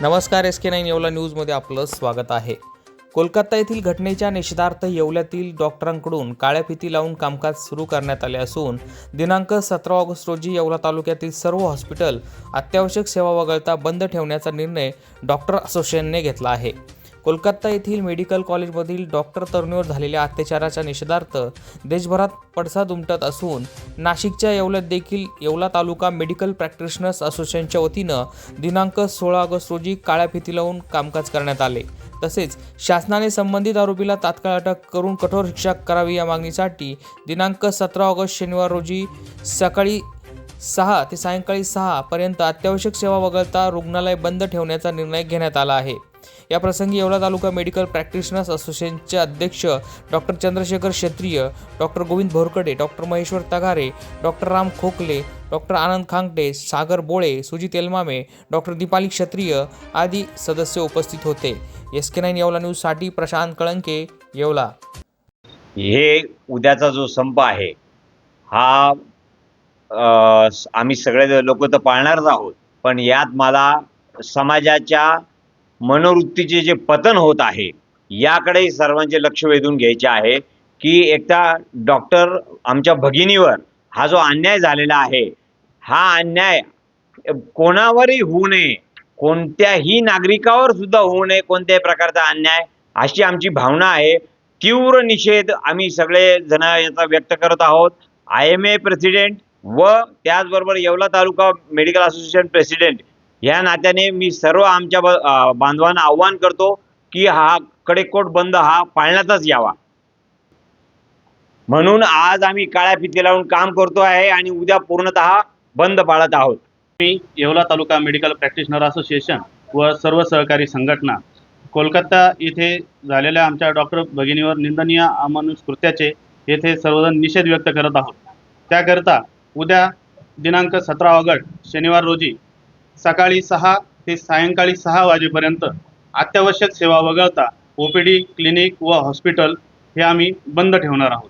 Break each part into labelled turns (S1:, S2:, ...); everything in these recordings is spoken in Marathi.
S1: नमस्कार एस के नाईन येवला न्यूजमध्ये आपलं स्वागत आहे. कोलकाता येथील घटनेच्या निषेधार्थ येवल्यातील डॉक्टरांकडून काळ्या फिती लावून कामकाज सुरू करण्यात आले असून दिनांक सतरा ऑगस्ट रोजी येवला तालुक्यातील सर्व हॉस्पिटल अत्यावश्यक सेवा वगळता बंद ठेवण्याचा निर्णय डॉक्टर असोसिएशनने घेतला आहे. कोलकाता येथील मेडिकल कॉलेजमधील डॉक्टर तरुणीवर झालेल्या अत्याचाराच्या निषेधार्थ देशभरात पडसाद उमटत असून नाशिकच्या येवल्यात देखील येवला तालुका मेडिकल प्रॅक्टिशनर्स असोसिएशनच्या वतीनं दिनांक सोळा ऑगस्ट रोजी काळ्या फिती लावून कामकाज करण्यात आले. तसेच शासनाने संबंधित आरोपीला तात्काळ अटक करून कठोर शिक्षा करावी या मागणीसाठी दिनांक सतरा ऑगस्ट शनिवार रोजी सकाळी सहा ते सायंकाळी सहा पर्यंत अत्यावश्यक सेवा वगळता रुग्णालय बंद ठेवण्याचा निर्णय घेण्यात आला आहे. या प्रसंगी येवला तालुका मेडिकल प्रॅक्टिशनर्स असोसिएशनचे अध्यक्ष doctor Chandrashekhar Kshatriya doctor Govind Bhorkade doctor Maheshwar Tagare doctor Ram Khokale doctor Anand Khangte Sagar Bole Sujit Elmame doctor Deepali Kshatriya आदी सदस्य उपस्थित होते. एस के नाईन येवला न्यूजसाठी प्रशांत कळंके येवला.
S2: हे उद्याचा जो संप आहे हा आम्ही सगळे लोक तर पाळणारच आहोत पण यात मला समाजाच्या मनोवृत्तीचे जे पतन होत आहे याकडे सर्वांचे लक्ष वेधून घ्यायचे आहे की एकदा डॉक्टर आमच्या भगिनीवर हा जो अन्याय झालेला आहे हा अन्याय कोणावरही होऊ नये कोणत्याही नागरिकावर सुद्धा होऊ नये कोणत्याही प्रकारचा अन्याय अशी आमची भावना आहे. तीव्र निषेध आम्ही सगळे जण याचा व्यक्त करत आहोत. आय एम ए प्रेसिडेंट व त्याचबरोबर Yeola taluka medical association president या नात्याने मी सर्व आमच्या बांधवांना आव्हान करतो की हा कडेकोट बंद हा पाळण्यातच यावा. म्हणून आज आम्ही काळ्या फिती लावून काम करतो आहे आणि उद्या पूर्णतः बंद पाळत आहोत.
S3: मी Yeola taluka medical practitioner association व सर्व सहकारी संघटना कोलकाता येथे झालेल्या आमच्या डॉक्टर भगिनीवर निंदनीय अमानुष कृत्याचे येथे सर्वजण निषेध व्यक्त करत आहोत. त्याकरता उद्या दिनांक सतरा ऑगस्ट शनिवार रोजी सकाळी सहा ते सायंकाळी सहा वाजेपर्यंत अत्यावश्यक सेवा वगळता ओ पी डी क्लिनिक व हॉस्पिटल हे आम्ही बंद ठेवणार आहोत.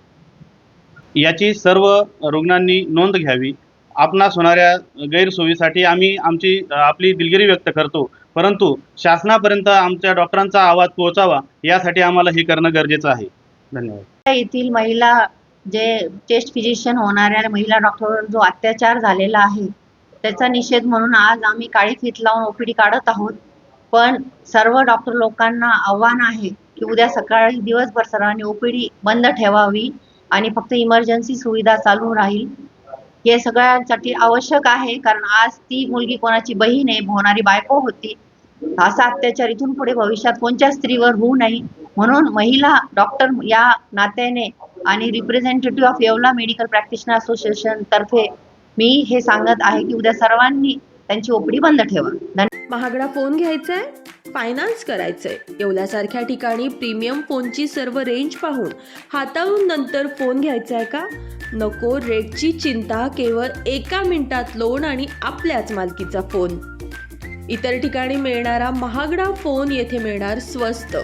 S3: याची सर्व रुग्णांनी नोंद घ्यावी. आपणास होणाऱ्या गैरसोयीसाठी आम्ही आमची आपली दिलगिरी व्यक्त करतो. परंतु शासनापर्यंत आमच्या डॉक्टरांचा आवाज पोहोचावा यासाठी आम्हाला हे करणं गरजेचं आहे. धन्यवाद.
S4: येथील महिला जे चेस्ट फिजिशियन होणाऱ्या महिला डॉक्टरवर जो अत्याचार झालेला आहे त्याचा निषेध म्हणून आज आम्ही काळी फीत लावून ओपीडी काढत आहोत. पण सर्व डॉक्टर लोकांना आव्हान आहे की उद्या सकाळी दिवसभर सर्वांनी ओपीडी बंद ठेवावी आणि फक्त इमर्जन्सी सुविधा चालू राहील. हे सगळ्यांसाठी आवश्यक आहे कारण आज ती मुलगी कोणाची बहीण आहे होणारी बायको होती. असा अत्याचार इथून पुढे भविष्यात कोणत्या स्त्रीवर होऊ नये म्हणून महिला डॉक्टर या नात्याने आणि representative of Yeola medical practitioner association तर्फे मी हे सांगत आहे की उद्या सर्वांनी त्यांची ओपडी बंद ठेवा.
S5: महागडा फोन घ्यायचाय? फायनान्स करायचंय. येवल्यासारख्या ठिकाणी प्रीमियम फोनची सर्व रेंज पाहून हाताळून नंतर फोन घ्यायचाय का? नको रेटची चिंता केवळ एका मिनिटात लोन आणि आपल्याच मालकीचा फोन इतर ठिकाणी मिळणारा महागडा फोन येथे मिळणार स्वस्त.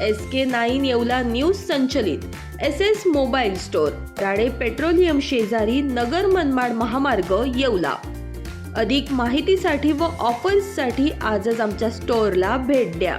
S5: S K nine Yeola news संचलित. S S mobile store Rane petroleum शेजारी नगर मनमाड महामार्ग येवला. अधिक माहितीसाठी व ऑफर्ससाठी आजच आमच्या स्टोअरला भेट द्या.